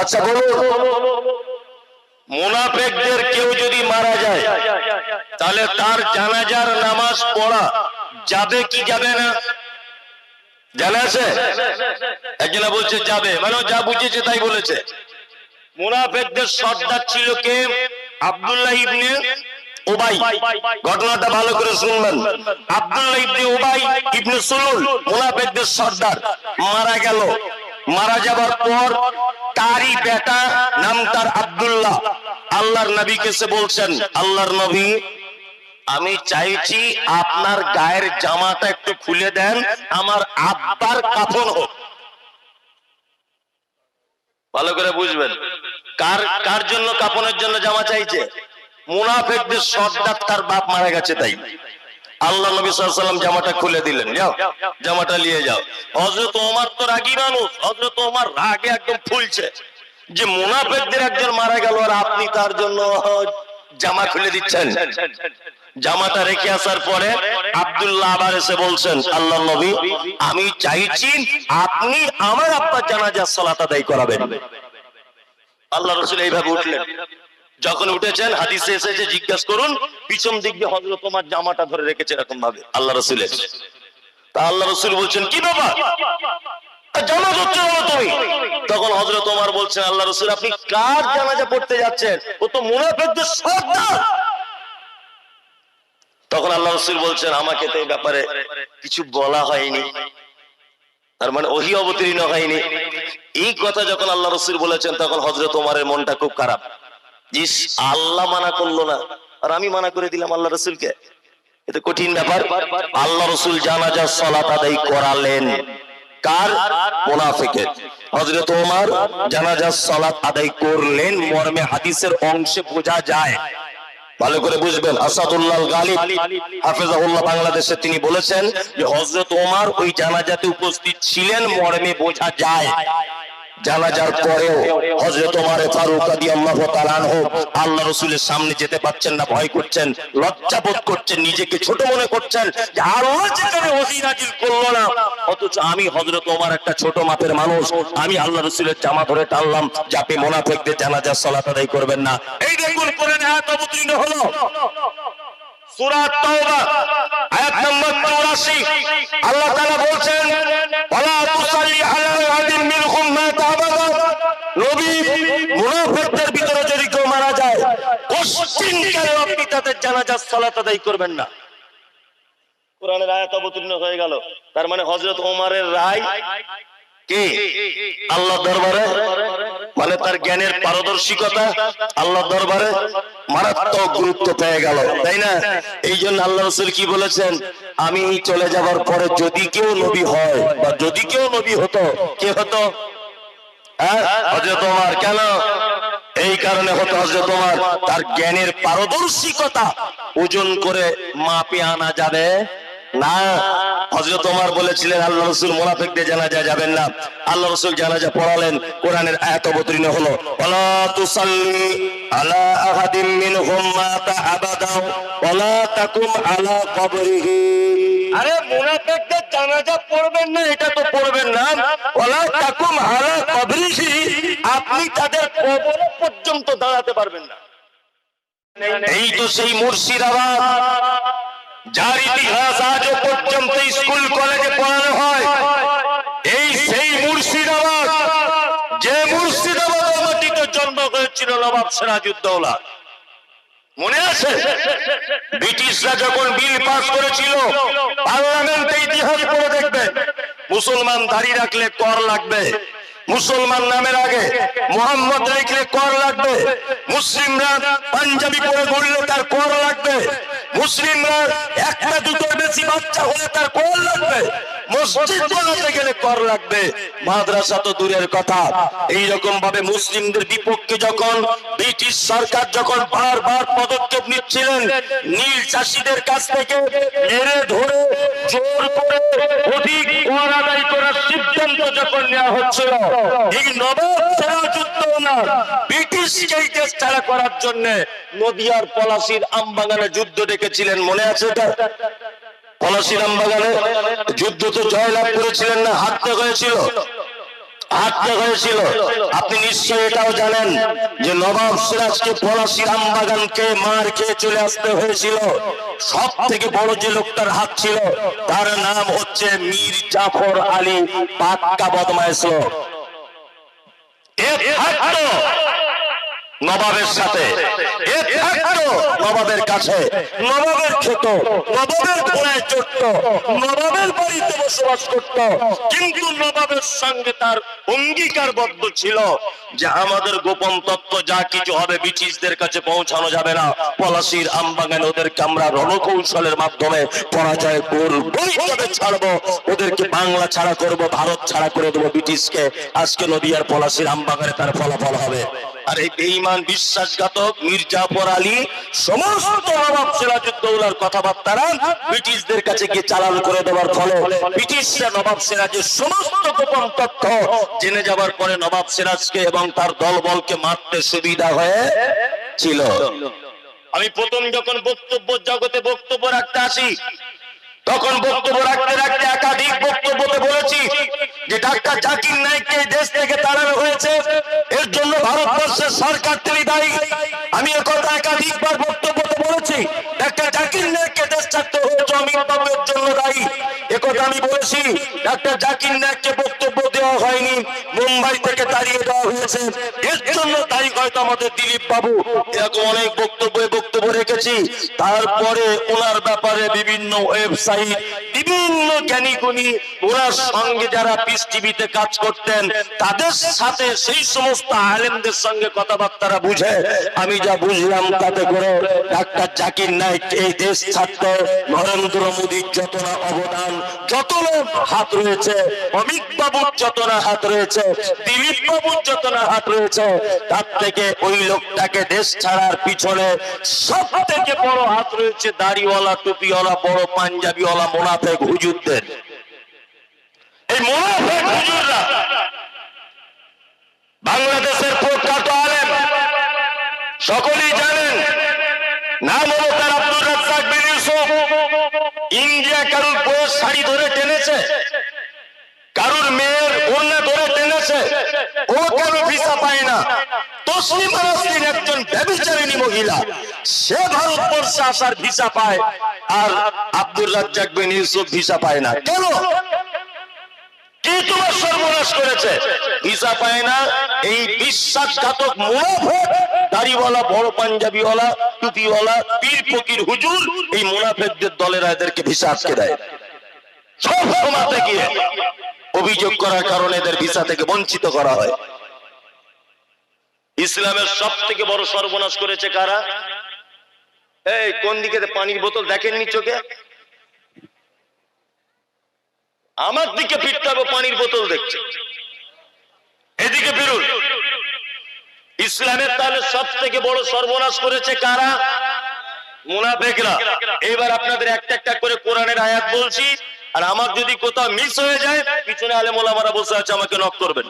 আচ্ছা বলুন। মুনাফেকদের কেউ যদি মারা যায়, তাহলে তার জানাজার নামাজ পড়া যাবে কি যাবে না? জানা আছে? একজনা বলছে, যাবে। মানে যা বুঝেছে তাই বলেছে। মুনাফেকদের সর্দার ছিল কে? আব্দুল্লাহ ইবনে ঘটনাটা ভালো করে শুনবেন। আব্দুল্লাহ ইবনে ওবাই ইবনে সুলুল, মুনাফেকদের সর্দার। মারা গেল। মারা যাবার পর তারই বেটা নাম তার আব্দুল্লাহ। আল্লাহর নবীকে সে বলছেন, আল্লাহর নবী, আমি চাইছি আপনার গায়ের জামাটা একটু খুলে দেন, আমার আব্বার কাফন হোক। ভালো করে বুঝবেন, কার কার জন্য কাপনের জন্য জামা চাইছে? মুনাফেকদের সর্দার তার বাপ মারা গেছে তাই। আল্লাহ নবী সাল্লাম জামাটা খুলে দিলেন যাও জামাটা নিয়ে যাও। হজরত ওমর তো রাগী মানুষ হজরত ওমর রাগে একদম ফুলছে। যে মুনাফেকদের একজন মারা গেল আর আপনি তার জন্য জামা খুলে দিচ্ছেন। জামাটা রেখে আসার পরে আব্দুল্লাহ আবার এসে বলছেন আল্লাহ নবী আমি চাইছি আপনি আমার আব্বার জানাজার সালাত আদায় করাবেন। আল্লাহ রসুল এইভাবে উঠলেন। যখন উঠেছেন, হাদিসে এসেছে, জিজ্ঞাসা করুন, পিছন দিক দিয়ে হজরত তোমার জামাটা ধরে রেখেছে এরকম ভাবে আল্লাহ রসুল তা আল্লাহ রসুল বলছেন কি তোমার এই ব্যাপারে কিছু বলা হয়নি। তার মানে ওহি অবতীর্ণ হয়নি। এই কথা যখন আল্লাহ রসুল বলেছেন, তখন হজরত ওমারের মনটা খুব খারাপ। জিস আল্লাহ মানা করল না। আর আমি মানা করে দিলাম আল্লাহ রসুলকে। এটা কঠিন ব্যাপার। আল্লাহ রসুল জানাজা, সলাত আদায় করালেন। কার? হজরত ওমর সালাত করলেন। মর্মে হাদিসের অংশে বোঝা যায়। ভালো করে বুঝবেন। আসাদুল্লাহ তিনি বলেছেন যে হজরত ওমর ওই জানাজাতে উপস্থিত ছিলেন। মর্মে বোঝা যায়। জানাজার পরেও হজরত ওমর ফারুক রাদিয়াল্লাহু তাআলা আনহু আল্লাহ রাসূলের সামনে যেতে পারছেন না ভয় করছেন লজ্জা বোধ করছেন নিজেকে ছোট মনে করছেন যে আল্লাহ যেখানে ওহী নাজিল করল না অথচ আমি হযরত ওমর একটা ছোট মাপের মানুষ আমি আল্লাহ রাসূলের জামা ধরে টানলাম যে আপনি মুনাফিকদের জানাজার সালাত আদায় করবেন না। এই দেখুন কোরআনে আয়াত অবতীর্ণ হলো। সূরা তাওবা আয়াত নম্বর 84 আল্লাহ তাআলা বলছেন, ওয়ালা তুসাল্লি আলা আহাদিন যদি কেউ মারা যায়, কোশ্চিন আপনি তাদের করবেন না? কোরআনের হয়ে গেল। তার মানে হযরত ওমরের রায় কে? আল্লাহ দরবারে মানে তার জ্ঞানের পারদর্শিকতা আল্লাহ দরবারে মারাত্মক গুরুত্ব পেয়ে গেল, তাই না? এই জন্য আল্লাহ রসুল কি বলেছেন? আমি চলে যাবার পরে যদি কেউ নবী হয় বা যদি কেউ নবী হতো, কে হতো? হ্যাঁ? কেন? এই কারণে হতো হজরত ওমর। তার জ্ঞানের পারদর্শিকতা ওজন করে মাপে আনা যাবে। না হজরত ওমর বলেছিলেন আল্লাহ রসুল মোনাফিকদের জানাজা যাবেন না। আল্লাহ রসুল জানাজা পড়ালেন কোরআনের আয়াত অবতীর্ণ হলো। ওয়ালা তুসাল্লি আলা আহাদিন মিনহুম মাতা আবাদা ওয়ালা তাকুম আলা কবরিহি। আরে মুনাফিকদের জানাজা পড়বেন না এটা তো পড়বেন না। ওয়ালা তাকুম আলা কবরিহি আপনি তাদের কবর পর্যন্ত দাঁড়াতে পারবেন না। এই তো সেই মুর্শিদাবাদ। যার ইতিহাস আজও পর্যন্ত স্কুল, কলেজে পড়ানো হয়, এই সেই মুর্শিদাবাদ, যে মুর্শিদাবাদের মাটিতে জন্ম হয়েছিল নবাব সিরাজউদ্দৌলা। মনে আছে? ব্রিটিশরা যখন বিল পাস করেছিল, পার্লামেন্টে ইতিহাস পড়ে দেখবে, মুসলমান দাড়ি রাখলে কর লাগবে, মুসলমান নামের আগে মোহাম্মদ লিখলে কর লাগবে, মুসলিমরা পাঞ্জাবি পরে ঘুরলে তার কর লাগবে মুসলিমরা একটা দুটোর বেশি বাচ্চা হলে তার কল লাগবে মাদ্রাসা তো দূরের কথা। ভাবে মুসলিমদের পদক্ষেপ নিচ্ছিলেন, নীল চাষীদের কাছ থেকে মেরে ধরে জোর করে অধিক আদায় করার সিদ্ধান্ত যখন নেওয়া হচ্ছিল, এই দেশ ছাড়া করার জন্য নদিয়ার পলাশির আমবাগানে যুদ্ধ ডেকেছিলেন, মনে আছে এটা? পলাশির আমবাগানে যুদ্ধ তো জয়লাভ করেছিলেন না হারতে হয়েছিল। হাঁটতে হয়েছিল। আপনি এটাও জানেন যে নবাব সিরাজকে মার চলে আসতে হয়েছিল। বড় যে লোকটার হাত ছিল, তার নাম হচ্ছে মীর জাফর আলী পাক্কা বদমাইশ নবাবের সাথে। এ থাকতো নবাবের কাছে। নবাবের খেত নবাবের ঘোড়ায় চড়ত। নবাবের বাড়িতে বসবাস করত। কিন্তু নবাবের সঙ্গে তার অঙ্গীকারবদ্ধ ছিল যে আমাদের গোপন তত্ত্ব যা কিছু হবে ব্রিটিশদের কাছে পৌঁছানো যাবে না। পলাশির আমবাগানে ওদেরকে আমরা রণকৌশলের মাধ্যমে পরাজয় করবই তবে ছাড়বো। ওদেরকে বাংলা ছাড়া করব ভারত ছাড়া করে দেবো ব্রিটিশকে। আজকে নদিয়ার পলাশির আমবাগানে তার ফলাফল হবে। আর এই বেঈমান বিশ্বাসঘাতক মির্জাফর আলী, সমস্ত নবাব সিরাজউদ্দৌলার কথাবার্তারা ব্রিটিশদের কাছে গিয়ে চালান করে দেওয়ার ফলে ব্রিটিশরা নবাব সিরাজের সমস্ত গোপন তথ্য জেনে যাবার পরে নবাব সিরাজকে এবং তার দলবলকে মারতে সুবিধা হয়েছিল আমি প্রথম যখন বক্তব্য জগতে বক্তব্য রাখতে আসি তখন বক্তব্য রাখতে রাখতে একাধিক বক্তব্যতে বলেছি যে ডাক্তার জাকির নাইককে দেশ থেকে তাড়ানো হয়েছে। এর জন্য ভারতবর্ষের সরকার তিনি দায়ী। আমি একথা একাধিকবার বক্তব্যতে বলেছি। ডাক্তার জাকির নাইককে দেশ ছাড়তে হয়েছে অমিত বাবুর জন্য দায়ী। একথা আমি বলেছি, ডাক্তার জাকির নাইককে বক্তব্য দেওয়া হয়নি। মুম্বাই থেকে তাড়িয়ে দেওয়া হয়েছে। এর জন্য দায়ী হয়তো আমাদের দিলীপ বাবু। এরকম অনেক বক্তব্য বক্তব্য রেখেছি। তারপরে ওনার ব্যাপারে বিভিন্ন ওয়েবসাইট বিভিন্ন জ্ঞানী গুণী ওনার সঙ্গে যারা পিস কাজ করতেন, তাদের সাথে সেই সমস্ত আলেমদের সঙ্গে কথাবার্তারা বুঝে। আমি যা বুঝলাম তাতে করে ডাক্তার জাকির নাইক এই দেশ ছাড়তে নরেন্দ্র মোদীর যত না অবদান, যত হাত রয়েছে, অমিত বাবুর যত না হাত রয়েছে, দিলীপ বাবুর যত না হাত রয়েছে, তার থেকে ওই লোকটাকে দেশ ছাড়ার পিছনে সব থেকে বড় হাত রয়েছে দাড়িওয়ালা, টুপিওয়ালা, বড় পাঞ্জাবিওয়ালা মোনাফেক হুজুরদের। এই মোনাফেক হুজুররা বাংলাদেশের প্রখ্যাত আলেম, সকলেই জানেন, নাম হলো তার আব্দুল রাজ্জাক বিন ইউসুফ। ইন্ডিয়া কারুর বউয়ের শাড়ি ধরে টেনেছে। কারুর টেনেছে ও কেন ভিসা পায় না। একজন মহিলা সে ভারতবর্ষে আসার ভিসা পায় আর আব্দুল রাজ্জাক বিন ইউসুফ ভিসা পায় না। কেন? এই মুনাফেকদের দলেরা এদেরকে ভিসা আটকে দেয়। সব গিয়ে। অভিযোগ করার কারণে এদের ভিসা থেকে বঞ্চিত করা হয়। ইসলামের সব থেকে বড় সর্বনাশ করেছে কারা? এই, কোন দিকে পানির বোতল দেখেননি চোখে? আমার দিকে ফিরতে হবে, পানির বোতল দেখছে। এদিকে ফিরুন। ইসলামের তাহলে সব থেকে বড় সর্বনাশ করেছে কারা? মুনাফেকরা। এবার আপনাদের একটা একটা করে কোরআনের আয়াত বলছি। আর আমার যদি কোথাও মিস হয়ে যায়, পিছনে আলে মোলামারা বসে আছে, আমাকে নক করবেন।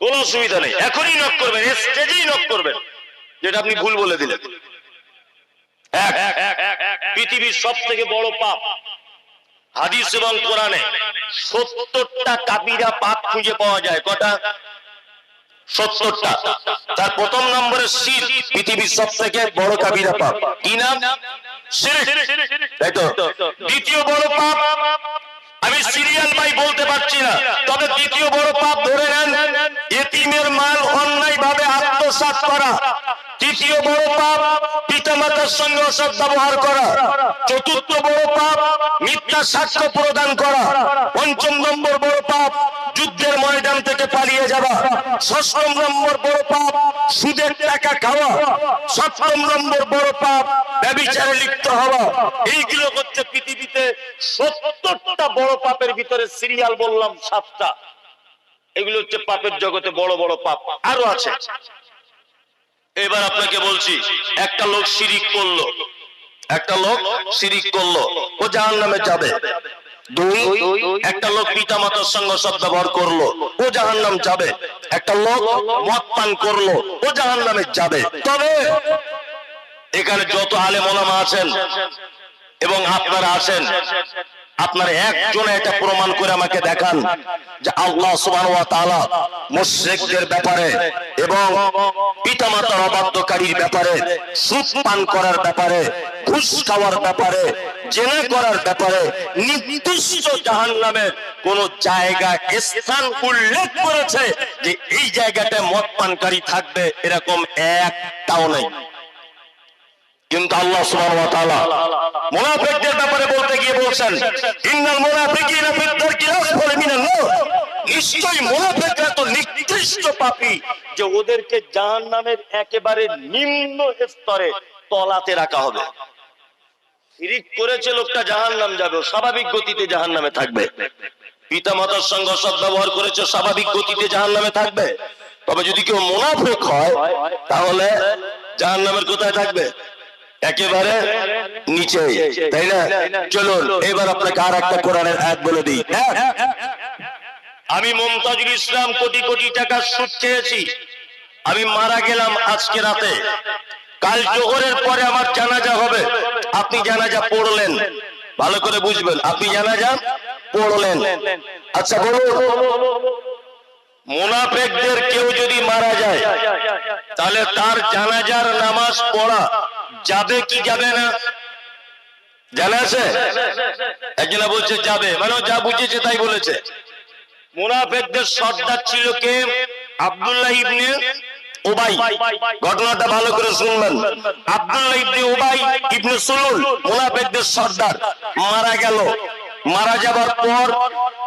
কোনো অসুবিধা নেই। এখনই নক করবেন স্টেজেই নক করবেন। যেটা আপনি ভুল বলে দিলেন। পৃথিবীর সব থেকে বড় পাপ। হাদিস এবং কোরআনে সত্তরটা কাবিরা পাপ খুঁজে পাওয়া যায়। কটা? সত্তরটা। তার প্রথম নম্বরে শির পৃথিবীর সব থেকে বড় কাবিরা পাপ। কি নাম? দ্বিতীয় বড় পাপ আমি সিরিয়াল বাই বলতে পারছি না। তবে দ্বিতীয় বড় পাপ ধরে নেন এতিমের মাল অন্যায় ভাবে আত্মসাৎ করা। তৃতীয় বড় পাপ পিতামাতার সঙ্গে অসৎ ব্যবহার করা। চতুর্থ বড় পাপ মিথ্যা সাক্ষ্য প্রদান করা। পঞ্চম নম্বর বড় পাপ যুদ্ধের ময়দান থেকে পালিয়ে যাওয়া। ষষ্ঠম নম্বর বড় পাপ, সুদের টাকা খাওয়া। সপ্তম নম্বর বড় পাপ, ব্যবিচারে লিপ্ত হওয়া। এইগুলো হচ্ছে পৃথিবীতে সত্তরটা বড় পাপের ভিতরে সিরিয়াল বললাম সাতটা। এগুলো হচ্ছে পাপের জগতে বড় বড় পাপ। আরও আছে। এবার আপনাকে বলছি, একটা লোক শিরিক করল। একটা লোক শিরিক করল। ও জাহান নামে যাবে। দুই একটা লোক পিতা মাতার সঙ্গে সব ব্যবহার করল ও জাহান নাম যাবে। একটা লোক মদ পান করল ও জাহান নামে যাবে। তবে এখানে যত আলে ওলামা আছেন এবং আপনারা আছেন আপনার একজন এটা প্রমাণ করে আমাকে দেখান যে আল্লাহ তাআলা মুশরিকদের ব্যাপারে এবং পিতামাতার অবাধ্যকারীর ব্যাপারে, সুদ পান করার ব্যাপারে, ঘুষ খাওয়ার ব্যাপারে, জেনে করার ব্যাপারে নির্দিষ্ট জাহান্নামের কোন জায়গা, স্থান উল্লেখ করেছে যে এই জায়গাটায় মদ পানকারী থাকবে, এরকম একটাও নেই। কিন্তু আল্লাহ সুবহানাহু ওয়া তাআলা মুনাফিকদের ব্যাপারে বলতে গিয়ে বলছেন, ইন্নাল মুনাফিকিনা ফিদ দারকিল আসফালি মিনান মুনাফিকরা তো নিকৃষ্ট পাপী যে ওদেরকে জাহান্নামের একেবারে নিম্ন স্তরে তলাতে রাখা হবে। শিরিক করেছে লোকটা, জাহান্নাম যাবে স্বাভাবিক গতিতে জাহান্নামে থাকবে। পিতা মাতার সঙ্গে সদ্ব্যবহার করেছে স্বাভাবিক গতিতে জাহান্নামে থাকবে। তবে যদি কেউ মুনাফিক হয়, তাহলে জাহান্নামের কোথায় থাকবে? একেবারে নিচে তাই না? চলুন, এবার আপনাকে আর একটা কোরআনের আয়াত বলে দিই। হ্যাঁ? আমি মমতাজুল ইসলাম কোটি কোটি টাকা সুদ খেয়েছি। আমি মারা গেলাম আজকে রাতে। কাল জোহরের পরে আমার জানাজা হবে। আপনি জানাজা পড়লেন। ভালো করে বুঝবেন, আপনি জানাজা পড়লেন। আচ্ছা বলুন। মুনাফেকদের কেউ যদি মারা যায়, তাহলে তার জানাজার নামাজ পড়া যাবে কি যাবে না? জানা আছে? একজনা বলছে, যাবে। মানে যা বুঝেছে তাই বলেছে। মুনাফেকদের সর্দার ছিল কে? আব্দুল্লাহ ইবনে উবাই। ঘটনাটা ভালো করে শুনবেন। আব্দুল্লাহ ইবনে উবাই ইবনে সুলুল, মুনাফেকদের সর্দার। মারা গেল। মারা যাবার পর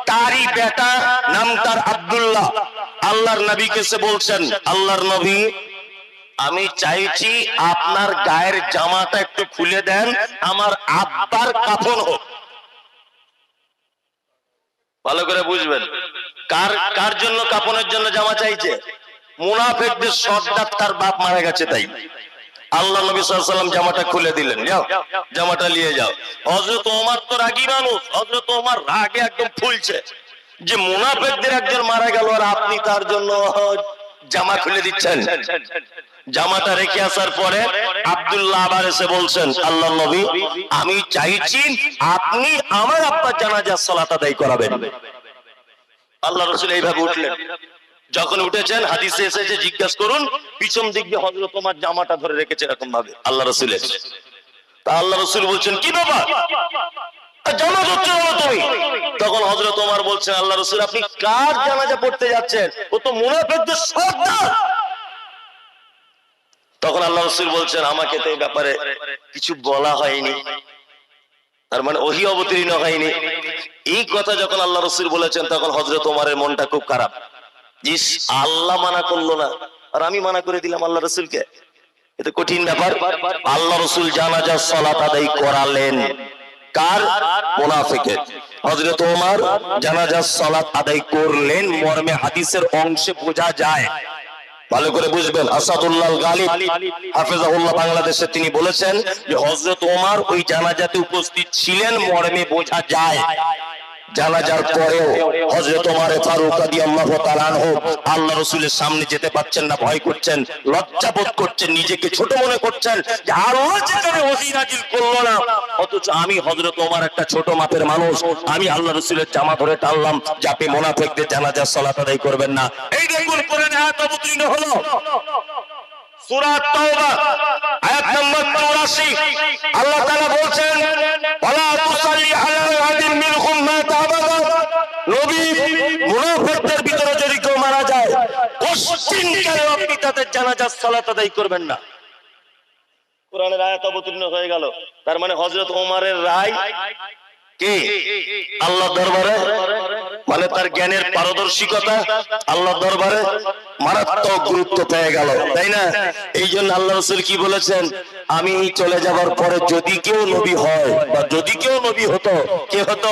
তারই বেটা নাম তার আব্দুল্লাহ। আল্লাহর নবীকে সে বলছেন, আল্লাহর নবী আমি চাইছি আপনার গায়ের জামাটা একটু খুলে দেন, আমার আব্বার কাফন হোক। ভালো করে বুঝবেন। কার কার জন্য কাপনের জন্য জামা চাইছে? মুনাফেকদের সর্দার তার বাপ মারা গেছে তাই। আল্লাহ নবী সাল্লাম জামাটা খুলে দিলেন। যাও, জামাটা নিয়ে যাও। হজরত ওমর তো রাগী মানুষ। হজরত ওমর রাগে একদম ফুলছে। যে মুনাফেকদের একজন মারা গেল আর আপনি তার জন্য জামা খুলে দিচ্ছেন। জামাটা রেখে আসার পরে আব্দুল্লাহ আবার এসে বলছেন, আল্লাহ নবী, আমি চাইছি আপনি আমার আব্বার জানাজার সালাত আদায় করাবেন। আল্লাহ রসুল এইভাবে উঠলেন। যখন উঠেছেন, হাদিসে এসেছে, জিজ্ঞাসা করুন, পিছন দিক দিয়ে হজরত তোমার জামাটা ধরে রেখেছে এরকম ভাবে। আল্লাহ রসুল এসে তা আল্লাহ রসুল বলছেন, কি হচ্ছে তুমি তখন হজরত তোমার বলছেন, আল্লাহ রসুল, আপনি কার জানাজা পড়তে যাচ্ছেন? ও তো মুনাফেকদের সর্দার। তখন আল্লাহ রসুল বলছেন, আমাকে তো এই ব্যাপারে কিছু বলা হয়নি। তার মানে ওহি অবতীর্ণ হয়নি। এই কথা যখন আল্লাহ রসুল বলেছেন, তখন হজরত ওমারের মনটা খুব খারাপ। ইস, আল্লাহ মানা করল না। আর আমি মানা করে দিলাম আল্লাহ রসুলকে। এটা কঠিন ব্যাপার। আল্লাহ রসুল জানাজা, সলাত আদায় করালেন। কার? মুনাফিকের। হজরত ওমর জানাজা, সালাত আদায় করলেন। মর্মে হাদিসের অংশে বোঝা যায় ভালো করে বুঝবেন আসাদুল্লাহ গালিব হাফেজাউল্লাহ বাংলাদেশে তিনি বলেছেন যে হজরত ওমার ওই জানাজাতে উপস্থিত ছিলেন, মর্মে বোঝা যায়। জানাজার পরেও হজরত ওমরে ফারুক রাদিয়াল্লাহু তাআলা আনহু আল্লাহ রাসূলের সামনে যেতে পারছেন না, ভয় করছেন, লজ্জা বোধ করছেন, নিজেকে ছোট মনে করছেন যে আল্লাহ যেখানে ওহী নাজিল করল না। অথচ আমি হযরত ওমর একটা ছোট মাপের মানুষ, আমি আল্লাহ রাসূলের জামা ধরে টানলাম, যে মুনাফিকদের জানাজার সালাত আদায় করবেন না। এই দেখুন, কোরআনে আয়াত অবতীর্ণ হলো। সূরা তাওবা আয়াত নম্বর 84 আল্লাহ তাআলা বলছেন, ওয়ালা তুসাল্লি আলা আহাদিন মিনহুম মাতা নবী মুনাফিকদের ভিতরে যদি কেউ মারা যায় পশ্চিম কালে আপনি তাদের জানাজার সালাত আদায় করবেন না? কোরআনের আয়াত অবতীর্ণ হয়ে গেল। তার মানে হযরত ওমরের রায় কে? আল্লাহ দরবারে? মানে তার জ্ঞানের পারদর্শিকতা আল্লাহ দরবারে মারাত্মক গুরুত্ব পেয়ে গেল তাই না? এই জন্য আল্লাহ রসুল কি বলেছেন? আমি চলে যাবার পরে যদি কেউ নবী হয় বা যদি কেউ নবী হতো কে হতো?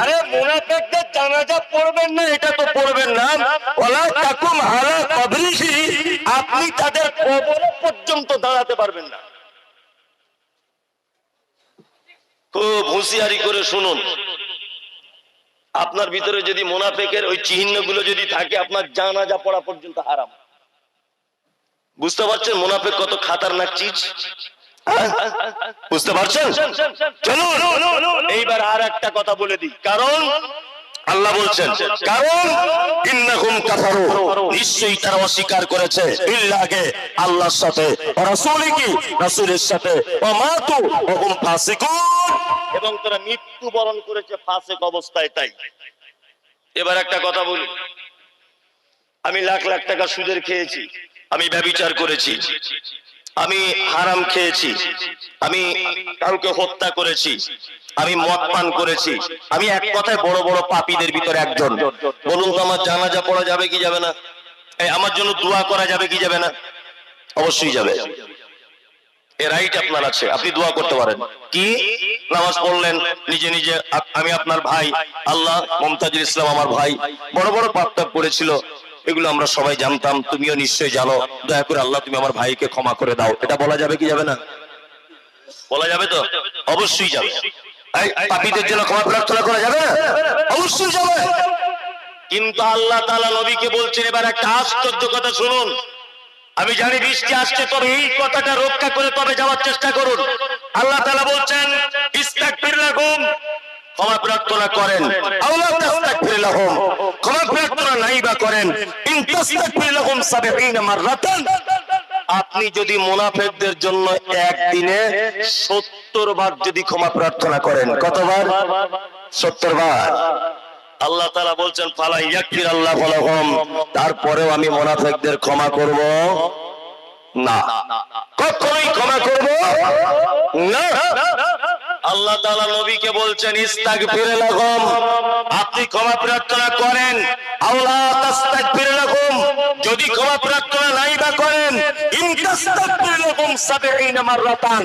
আরে জানাজা পড়বেন না, এটা তো পড়বেন না। ওলা তাকুম হালা কবরিহি, আপনি তাদের পর্যন্ত দাঁড়াতে পারবেন না। খুব হুঁশিয়ারি করে শুনুন। আপনার ভিতরে যদি মোনাফেকের ওই চিহ্নগুলো যদি থাকে, আপনার জানাজা পড়া পর্যন্ত হারাম। বুঝতে পারছেন মোনাফেক কত খাতারনাক চিজ? বুঝতে পারছেন? চলুন, এইবার আর একটা কথা বলে দিই। কারণ আল্লাহ বলছেন, কারণ নিশ্চয়ই তারা অস্বীকার করেছে। আল্লাহর সাথে সাথে এবং তারা করেছে ফাসিক অবস্থায়, তাই। এবার একটা কথা বলি। আমি লাখ লাখ টাকা সুদের খেয়েছি। আমি ব্যভিচার করেছি। আমি হারাম খেয়েছি। আমি কাউকে হত্যা করেছি। আমি মদ পান করেছি। আমি এক কথায় বড় বড় পাপীদের ভিতরে একজন। বলুন তো, আমার জানাজা পড়া যাবে কি যাবে না? আমার জন্য দোয়া করা যাবে কি যাবে না? অবশ্যই যাবে। এ রাইট আপনার আছে। আপনি দোয়া করতে পারেন। কি? নামাজ পড়লেন। নিজে নিজে আমি আপনার ভাই। আল্লাহ মমতাজুল ইসলাম আমার ভাই। বড় বড় পাপ করেছিল। এগুলো আমরা সবাই জানতাম তুমিও নিশ্চয়ই জানো। দয়া করে আল্লাহ তুমি আমার ভাইকে ক্ষমা করে দাও। এটা বলা যাবে কি যাবে না? বলা যাবে তো? অবশ্যই যাবে। পাপীদের জন্য ক্ষমা প্রার্থনা করা যাবে? না অবশ্যই যাবে। কিন্তু আল্লাহ তাআলা নবীকে বলছেন এবার একটা আশ্চর্য কথা শুনুন। আমি জানি বৃষ্টি আসছে তবে এই কথাটা রক্ষা করে তবে যাওয়ার চেষ্টা করুন। আল্লাহ তাআলা বলছেন ক্ষমা প্রার্থনা করেন। আল্লাহ ক্ষমা প্রার্থনা নাই বা করেন। ইন তাস্তাগফির 70 মাররাতান। আপনি যদি মুনাফিকদের জন্য একদিনে 70 বার যদি ক্ষমা প্রার্থনা করেন, কতবার? 70 বার। আল্লাহ তাআলা বলছেন, ফালা আল্লাহ লাহুম। তারপরেও আমি মুনাফিকদের ক্ষমা করব না। কখনোই ক্ষমা করব না। আল্লাহ তালা নবীকে বলছেন ইস্তাক ফিরে লাগম আপনি ক্ষমা প্রার্থনা করেন। আওলা তাস্তাগফির লাগম যদি ক্ষমা প্রার্থনা নাই বা করেন, ইন তাস্তাগফির লাহুম 70 মাররাতান।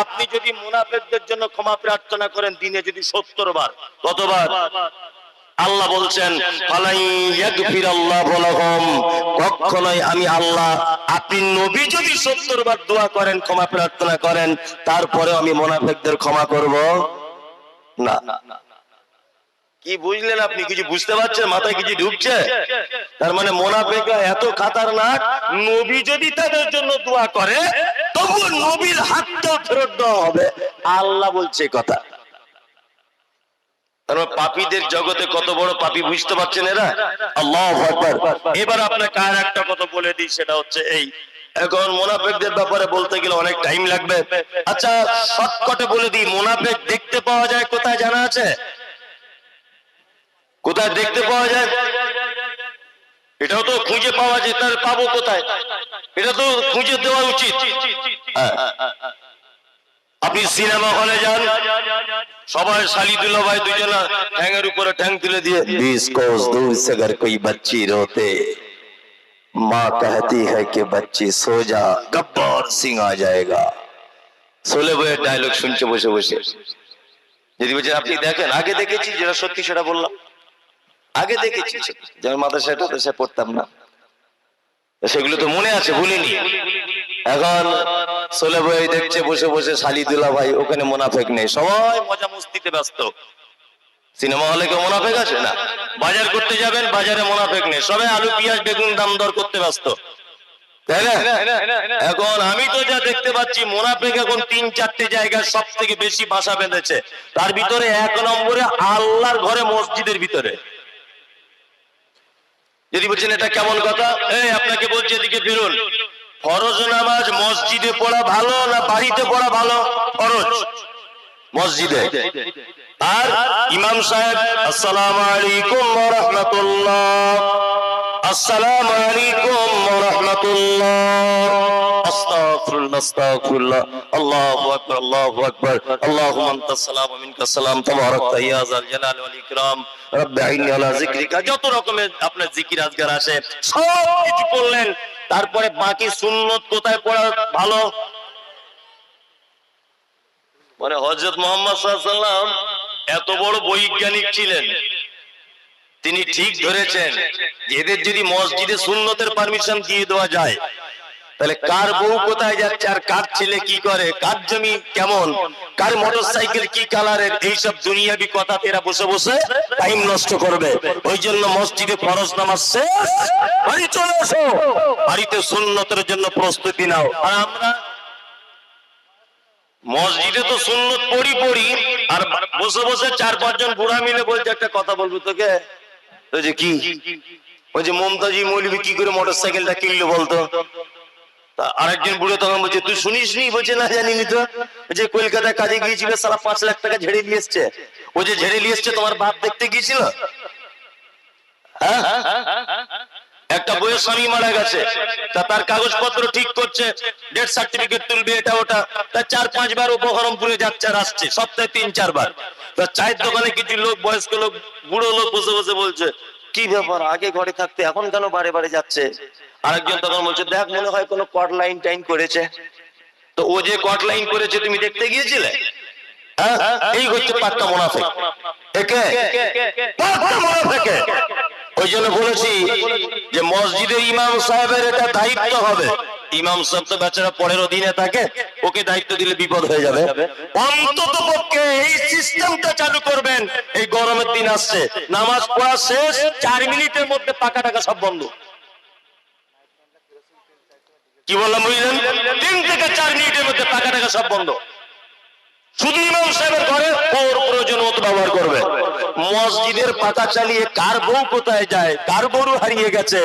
আপনি যদি মুনাফিকদের জন্য ক্ষমা প্রার্থনা করেন, দিনে যদি 70 বার। কতবার? আল্লাহ বলছেন কখনোই আমি আল্লাহ, আপনি নবী যদি 70 বার দোয়া করেন, ক্ষমা প্রার্থনা করেন তারপরে আমি মুনাফিকদের ক্ষমা করব? না। কি বুঝলেন আপনি? কিছু বুঝতে পারছেন? মাথায় কিছু ঢুকছে? তার মানে মোনাফেকরা এত খাতারনাক, নবী যদি তাদের জন্য দোয়া করে তবু নবীর হাতটাও ফেরত দেওয়া হবে। আল্লাহ বলছে কথা। পাপীদের জগতে কত বড় পাপী বুঝতে পারছেন এরা? আল্লাহ এবার আপনাকে আর একটা কথা বলে দিই, সেটা হচ্ছে এই। এখন মোনাফেকদের ব্যাপারে বলতে গেলে অনেক টাইম লাগবে। আচ্ছা শর্টকটে বলে দিই, মোনাফেক দেখতে পাওয়া যায় কোথায় জানা আছে? কোথায় দেখতে পাওয়া যায়? এটাও তো খুঁজে পাওয়া যায়, তাহলে পাবো কোথায়? এটা তো খুঁজে দেওয়া উচিত। হ্যাঁ। আপনি সিনেমা হলে যান সবাই শালি দুলা ভাই দুজনা ঠ্যাঙের উপরে ঠ্যাং তুলে দিয়ে बीस कोस दूर से अगर कोई बच्ची रोते माँ कहती है कि बच्ची सो जा गब्बर सिंह आ जाएगा সোলে বইয়ের ডায়লগ শুনছে বসে বসে যদি বলছেন আপনি দেখেন আগে দেখেছি যেটা সত্যি সেটা বললাম আগে দেখেছি যেমন মাদ্রাসাটা তো সে পড়তাম না তো সেগুলো তো মনে আছে ভুলিনি এখন সোলে বই দেখছে, বসে বসে শালিদুল্লাহ ভাই, ওখানে মোনাফেক নেই। সবাই মজা মস্তিতে ব্যস্ত। সিনেমা হলে কেউ মোনাফেক আছে না? বাজার করতে যাবেন, বাজারে মোনাফেক নেই। সবাই আলু, পেঁয়াজ, বেগুন দাম দর করতে ব্যস্ত। এখন আমি তো যা দেখতে পাচ্ছি, মোনাফেক এখন তিন চারটে জায়গায় সব থেকে বেশি বাসা বেঁধেছে। তার ভিতরে এক নম্বরে আল্লাহর ঘরে মসজিদের ভিতরে। যদি বলছেন, এটা কেমন কথা? এই, আপনাকে বলছি এদিকে ফিরুন। ফরজ নামাজ মসজিদে পড়া ভালো না বাড়িতে পড়া ভালো? ফরজ। মসজিদে। আর ইমাম সাহেব, আসসালামু আলাইকুম রাহমাতুল্লাহ। আসসালামু আলাইকুম রাহমাতুল্লাহ। আপনার জিকির আজগার আছে সব কিছু করলেন তারপরে বাকি সুন্নত কোথায় পড়া ভালো? মানে হজরত মোহাম্মদ এত বড় বৈজ্ঞানিক ছিলেন। তিনি ঠিক ধরেছেন, এদের যদি মসজিদে সুন্নতের পারমিশন দিয়ে দেওয়া যায় তাহলে কার বউ কোথায় যাচ্ছে আর কার ছেলে কি করে? কার জমি কেমন? কার মোটরসাইকেল কি কালারের এইসব দুনিয়াবি কথা এরা বসে বসে টাইম নষ্ট করবে। ওই জন্য মসজিদে ফরজ নামাজ শেষ। বাড়ি চলে আসো বাড়িতে সুন্নতের জন্য প্রস্তুতি নাও। আর আমরা মসজিদে তো সুন্নত পড়ি পড়ি, আর বসে বসে চার পাঁচজন বুড়া মিলে বলছে, একটা কথা বলব তোকে? তো যে কি? ওই যে মমতাজি মৌলবি কি করে মোটর সাইকেলটা কিনলো বলতো? আরেকজন বুড়ো তখন বলছে, তুই শুনিস নি বলছে, না জানিনি তো। যে কলকাতায় কাজে গিয়েছিল, সারা পাঁচ লাখ টাকা ঝেড়ে নিয়ে এসছে। ও যে ঝেড়ে নিয়ে এসছে, তোমার বাপ দেখতে গিয়েছিল? হ্যাঁ? একটা বইয়ের স্বামী মারা গেছে। তা তার কাগজপত্র ঠিক করছে ডেথ সার্টিফিকেট তুলবে, এটা ওটা। তা চার পাঁচবার ও বহরমপুরে যাচ্ছে আর আসছে, সপ্তাহে তিন চারবার তা চায়ের দোকানে কিছু লোক, বয়স্ক লোক, বুড়ো লোক বসে বসে বলছে কি ব্যাপার? আগে ঘরে থাকতে এখন কেন বারে বারে যাচ্ছে? আরেকজন তখন বলছে, দেখ, মনে হয় কোনো কট লাইন টাইন করেছে। তো ও যে কট লাইন করেছে, তুমি দেখতে গিয়েছিলে? হ্যাঁ? এই হচ্ছে পাক্কা মুনাফিক একে? ওই জন্য বলেছি যে মসজিদের ইমাম সাহেবের এটা দায়িত্ব হবে। ইমাম সাহেব তো বেচারা পরের অধীনে থাকে, ওকে দায়িত্ব দিলে বিপদ হয়ে যাবে। অন্তত পক্ষে এই সিস্টেমটা চালু করবেন। এই গরমের দিন আসছে। নামাজ পড়া শেষ, চার মিনিটের মধ্যে পাকা টাকা সব বন্ধ। কি বললাম বুঝলেন? তিন থেকে চার মিনিটের মধ্যে পাকা টাকা সব বন্ধ। শুধু ইমাম সাহেবের ঘরে ওর প্রয়োজন মতো ব্যবহার করবে। মসজিদের পাতা চালিয়ে কার বউ কোথায় যায়, কার গরু হারিয়ে গেছে,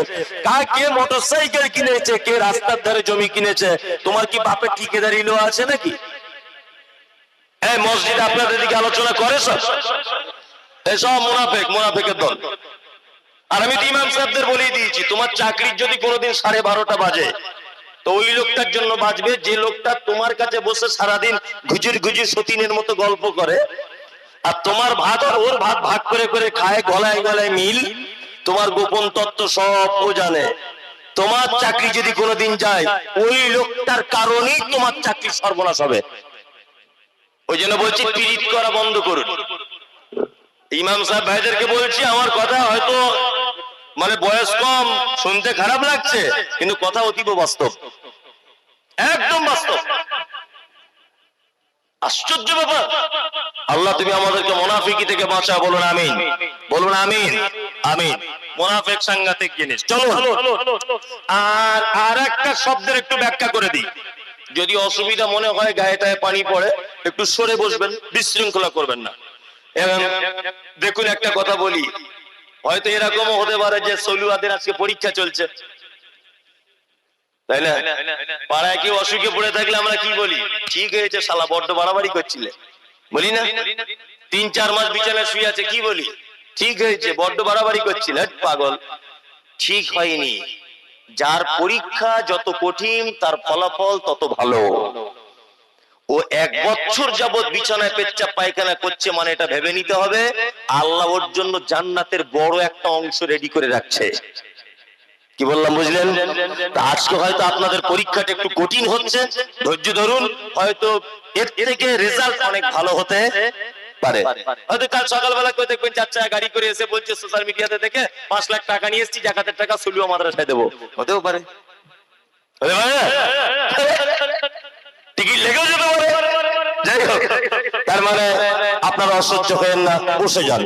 কার কে মোটর সাইকেল কিনেছে, কে রাস্তার ধারে জমি কিনেছে, তোমার কি বাপের ঠিকাদারি লো আছে নাকি? এই মসজিদ আপনাদের দিকে আলোচনা করে সব। এসব মুনাফেক, মুনাফেকের দল। আর আমি তো ইমাম সাহেবদের বলেই দিয়েছি, তোমার চাকরির যদি কোনোদিন সাড়ে বারোটা বাজে তো ওই লোকটার জন্য বাঁচবে, যে লোকটা তোমার কাছে বসে সারাদিন ঘুজুর ঘুজুর সতীনের মতো গল্প করে, আর তোমার ভাত আর ওর ভাত ভাগ করে করে খায়, গলায় গলায় মিল, তোমার গোপন তত্ত্ব সব ও জানে। তোমার চাকরি যদি কোনোদিন যায়, ওই লোকটার কারণেই তোমার চাকরি সর্বনাশ হবে। ওই জন্য বলছি, পীড়িত করা বন্ধ করুন। ইমাম সাহেব ভাইদেরকে বলছি, আমার কথা হয়তো মানে বয়স কম, শুনতে খারাপ লাগছে, কিন্তু কথা অতীব বাস্তব। একদম বাস্তব। আশ্চর্য ব্যাপার। আল্লাহ তুমি আমাদেরকে মোনাফিকি থেকে বাঁচা বলুন আমিন। বলুন আমিন। আমিন। মোনাফিক সাংঘাতিক জিনিস। চলো আর আর একটা শব্দের একটু ব্যাখ্যা করে দিই। যদি অসুবিধা মনে হয় গায়েটায় পানি পড়ে, একটু সরে বসবেন, বিশৃঙ্খলা করবেন না। এবং দেখুন একটা কথা বলি। হয়তো এরকমও হতে পারে যে সলুয়াদের আজকে পরীক্ষা চলছে। তাই না? পাড়ায় কেউ অসুখে পড়ে থাকলে আমরা কি বলি? ঠিক হয়েছে, শালা বড্ড বাড়াবাড়ি করছিলে। বলি না? তিন চার মাস বিছানায় শুয়ে আছে, কি বলি? ঠিক হয়েছে, বড্ড বাড়াবাড়ি করছিল পাগল। ঠিক হয়নি। যার পরীক্ষা যত কঠিন, তার ফলাফল তত ভালো। ও এক বছর যাবৎ বিছানায় পেচ্চাপ পায়খানা করছে মানে এটা ভেবে নিতে হবে, আল্লাহ ওর জন্য জান্নাতের বড় একটা অংশ রেডি করে রাখছে। কি বললাম, বুঝলেন? আজকে হয়তো আপনাদের পরীক্ষাটা একটু কঠিন হচ্ছে, ধৈর্য ধরুন, হয়তো এর থেকে রেজাল্ট অনেক ভালো হতে পারে। হয়তো কাল সকালবেলা কেউ দেখবেন চার চাকা গাড়ি করে এসে বলছে, সোশ্যাল মিডিয়াতে দেখে পাঁচ লাখ টাকা নিয়ে এসেছি, জাকাতের টাকা সুলিও মাদ্রাসায় দেবো। হতেও পারে? টিকিট লেগেও যেতে পারে। যাই হোক তার মানে আপনারা অসহ্য হয়েন না বসে যান।